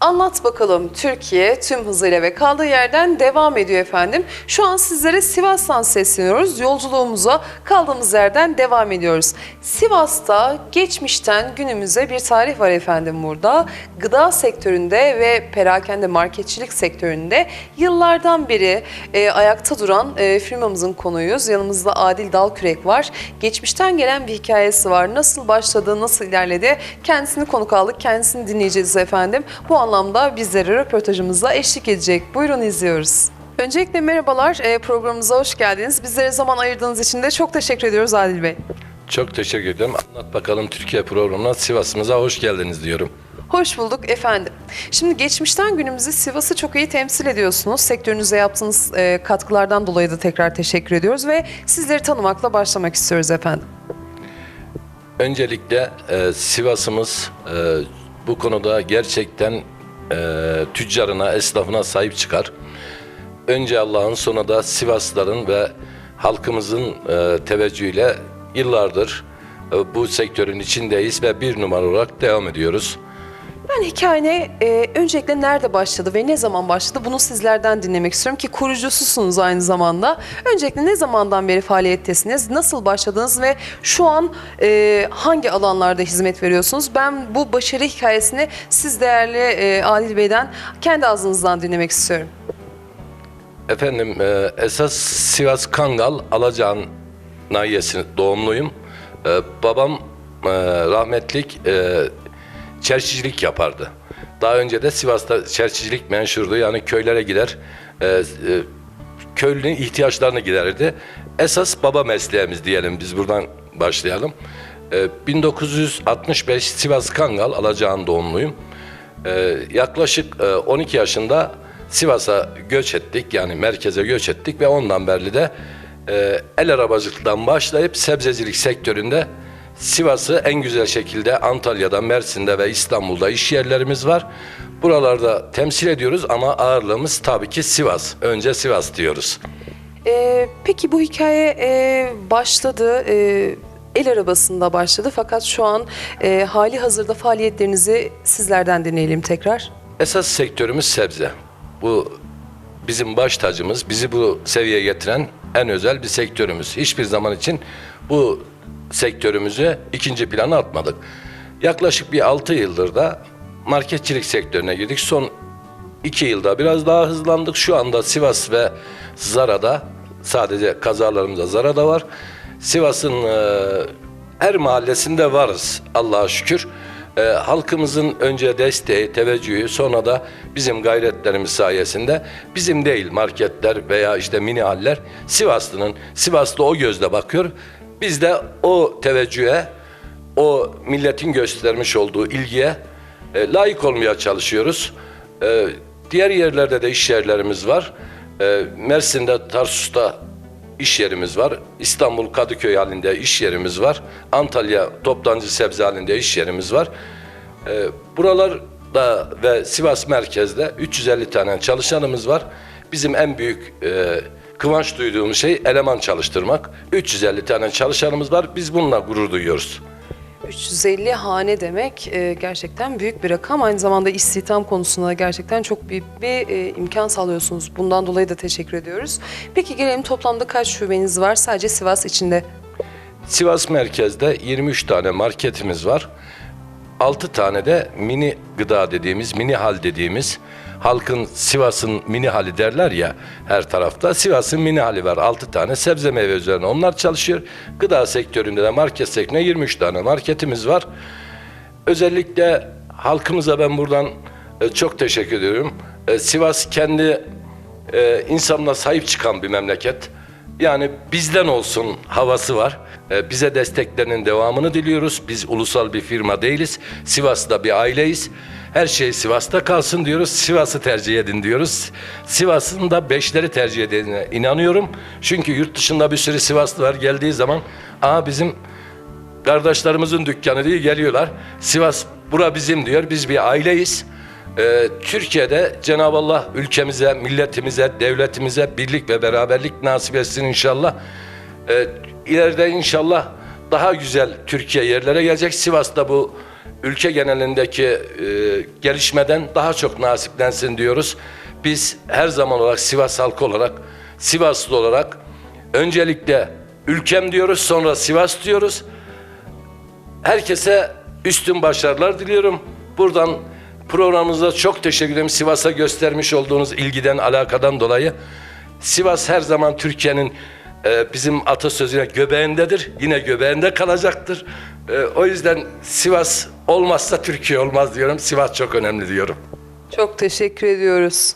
Anlat bakalım Türkiye tüm hızıyla ve kaldığı yerden devam ediyor efendim. Şu an sizlere Sivas'tan sesleniyoruz. Yolculuğumuza kaldığımız yerden devam ediyoruz. Sivas'ta geçmişten günümüze bir tarih var efendim burada. Gıda sektöründe ve perakende marketçilik sektöründe yıllardan beri e, ayakta duran e, firmamızın konuyuz. Yanımızda Adil Dalkürek var. Geçmişten gelen bir hikayesi var. Nasıl başladı, nasıl ilerledi? Kendisini konuk aldık, kendisini dinleyeceğiz efendim. Bu anlamda bizlere röportajımızla eşlik edecek. Buyurun izliyoruz. Öncelikle merhabalar, e, programımıza hoş geldiniz. Bizlere zaman ayırdığınız için de çok teşekkür ediyoruz Adil Bey. Çok teşekkür ederim. Anlat bakalım Türkiye programına Sivas'ımıza hoş geldiniz diyorum. Hoş bulduk efendim. Şimdi geçmişten günümüze Sivas'ı çok iyi temsil ediyorsunuz. Sektörünüze yaptığınız e, katkılardan dolayı da tekrar teşekkür ediyoruz ve sizleri tanımakla başlamak istiyoruz efendim. Öncelikle e, Sivas'ımız e, bu konuda gerçekten e, tüccarına, esnafına sahip çıkar. Önce Allah'ın sonra da Sivaslıların ve halkımızın e, teveccühüyle yıllardır e, bu sektörün içindeyiz ve bir numara olarak devam ediyoruz. Ben hikayene e, öncelikle nerede başladı ve ne zaman başladı bunu sizlerden dinlemek istiyorum ki kurucususunuz aynı zamanda. Öncelikle ne zamandan beri faaliyettesiniz, nasıl başladınız ve şu an e, hangi alanlarda hizmet veriyorsunuz? Ben bu başarı hikayesini siz değerli e, Adil Bey'den kendi ağzınızdan dinlemek istiyorum. Efendim e, esas Sivas Kangal Alacağın nahiyesi doğumluyum. E, babam e, rahmetlik e, çerçicilik yapardı. Daha önce de Sivas'ta çerçicilik menşurdu. Yani köylere gider, e, e, köylünün ihtiyaçlarını giderirdi. Esas baba mesleğimiz diyelim biz buradan başlayalım. E, 1965 Sivas Kangal Alacağın doğumluyum. Ee, yaklaşık e, 12 yaşında Sivas'a göç ettik yani merkeze göç ettik ve ondan beri de e, el arabacılıktan başlayıp sebzecilik sektöründe Sivas'ı en güzel şekilde Antalya'da, Mersin'de ve İstanbul'da iş yerlerimiz var. Buralarda temsil ediyoruz ama ağırlığımız tabii ki Sivas. Önce Sivas diyoruz. E, peki bu hikaye e, başladı, e, el arabasında başladı fakat şu an e, hali hazırda faaliyetlerinizi sizlerden dinleyelim tekrar. Esas sektörümüz sebze. Bu bizim baş tacımız, bizi bu seviyeye getiren en özel bir sektörümüz. Hiçbir zaman için bu sektörümüzü ikinci plana atmadık. Yaklaşık bir 6 yıldır da marketçilik sektörüne girdik. Son 2 yılda biraz daha hızlandık. Şu anda Sivas ve Zara'da sadece kazalarımızda Zara'da var. Sivas'ın e, her mahallesinde varız Allah'a şükür. E, halkımızın önce desteği, teveccühü sonra da bizim gayretlerimiz sayesinde bizim değil marketler veya işte mini haller Sivaslı'nın Sivaslı o gözle bakıyor. Biz de o teveccühe, o milletin göstermiş olduğu ilgiye e, layık olmaya çalışıyoruz. E, diğer yerlerde de iş yerlerimiz var. E, Mersin'de, Tarsus'ta iş yerimiz var. İstanbul Kadıköy halinde iş yerimiz var. Antalya Toptancı Sebze halinde iş yerimiz var. Ee, buralarda ve Sivas merkezde 350 tane çalışanımız var. Bizim en büyük e, kıvanç duyduğumuz şey eleman çalıştırmak. 350 tane çalışanımız var. Biz bununla gurur duyuyoruz. 350 hane demek e, gerçekten büyük bir rakam. Aynı zamanda istihdam konusunda gerçekten çok büyük bir e, imkan sağlıyorsunuz. Bundan dolayı da teşekkür ediyoruz. Peki gelelim toplamda kaç şubeniz var sadece Sivas içinde? Sivas merkezde 23 tane marketimiz var. 6 tane de mini gıda dediğimiz, mini hal dediğimiz halkın Sivas'ın mini hali derler ya her tarafta. Sivas'ın mini hali var. 6 tane sebze meyve üzerine onlar çalışıyor. Gıda sektöründe de market sektöründe 23 tane marketimiz var. Özellikle halkımıza ben buradan e, çok teşekkür ediyorum. E, Sivas kendi e, insanına sahip çıkan bir memleket. Yani bizden olsun havası var. E, bize desteklerinin devamını diliyoruz. Biz ulusal bir firma değiliz. Sivas'ta bir aileyiz. Her şey Sivas'ta kalsın diyoruz. Sivas'ı tercih edin diyoruz. Sivas'ın da beşleri tercih edene inanıyorum. Çünkü yurt dışında bir sürü Sivaslı var geldiği zaman Aa bizim kardeşlerimizin dükkanı diye geliyorlar. Sivas bura bizim diyor. Biz bir aileyiz. Ee, Türkiye'de Cenab-ı Allah ülkemize, milletimize, devletimize birlik ve beraberlik nasip etsin inşallah. İleride inşallah daha güzel Türkiye yerlere gelecek. Sivas'ta bu ülke genelindeki e, gelişmeden daha çok nasiplensin diyoruz. Biz her zaman olarak Sivas halkı olarak, Sivaslı olarak öncelikle ülkem diyoruz, sonra Sivas diyoruz. Herkese üstün başarılar diliyorum. Buradan programımızda çok teşekkür ederim. Sivas'a göstermiş olduğunuz ilgiden, alakadan dolayı. Sivas her zaman Türkiye'nin e, bizim atasözüne göbeğindedir. Yine göbeğinde kalacaktır. E, o yüzden Sivas olmazsa Türkiye olmaz diyorum. Sivas çok önemli diyorum. Çok teşekkür ediyoruz.